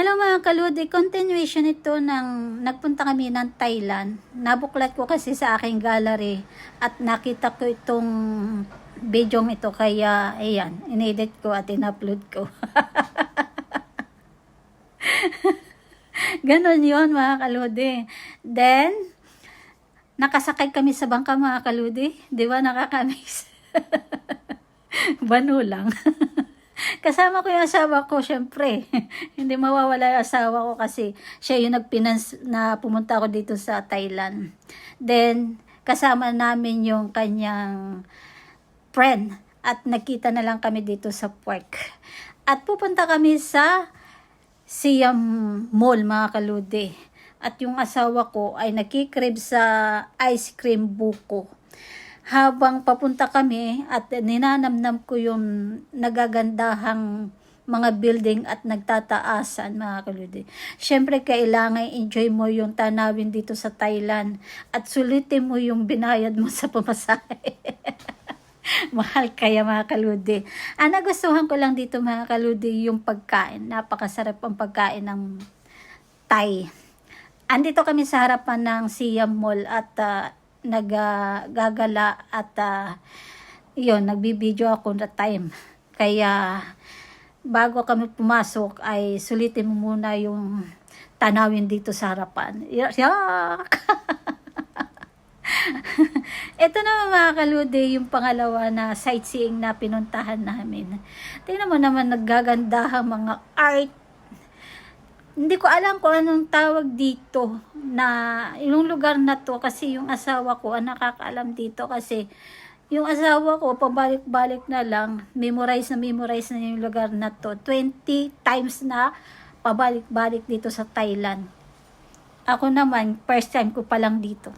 Hello mga kaludi, continuation ito ng nagpunta kami ng Thailand. Nabuklat ko kasi sa aking gallery at nakita ko itong video ito kaya ayan, inedit ko at in-upload ko. Ganon yon mga kaludi. Then, nakasakay kami sa bangka mga kaludi. Di ba nakakamiss? Bano lang. Kasama ko yung asawa ko, syempre. Hindi mawawala yung asawa ko kasi siya yung nagpinans na pumunta ako dito sa Thailand. Then, kasama namin yung kanyang friend at nakita na lang kami dito sa park. At pupunta kami sa Siam Mall, mga kalude. At yung asawa ko ay nakikrib sa ice cream buko habang papunta kami at ninanamnam ko yung nagagandahang mga building at nagtataasan mga kaludi. Siyempre kailangan enjoy mo yung tanawin dito sa Thailand at sulitin mo yung binayad mo sa pamasahe. Mahal kaya mga kaludi. Ang nagustuhan ko lang dito mga kaludi yung pagkain. Napakasarap ang pagkain ng Thai. Andito kami sa harapan ng Siam Mall at ah, naggagala at uh, yun, nagbibideo ako na time. Kaya bago kami pumasok ay sulitin mo muna yung tanawin dito sa harapan. Yak! Ito naman mga kalude, yung pangalawa na sightseeing na pinuntahan namin. Tingnan mo naman naggagandahang mga art hindi ko alam kung anong tawag dito na yung lugar na to kasi yung asawa ko ang nakakaalam dito kasi yung asawa ko pabalik-balik na lang memorize na memorize na yung lugar na to. 20 times na pabalik-balik dito sa Thailand. Ako naman first time ko pa lang dito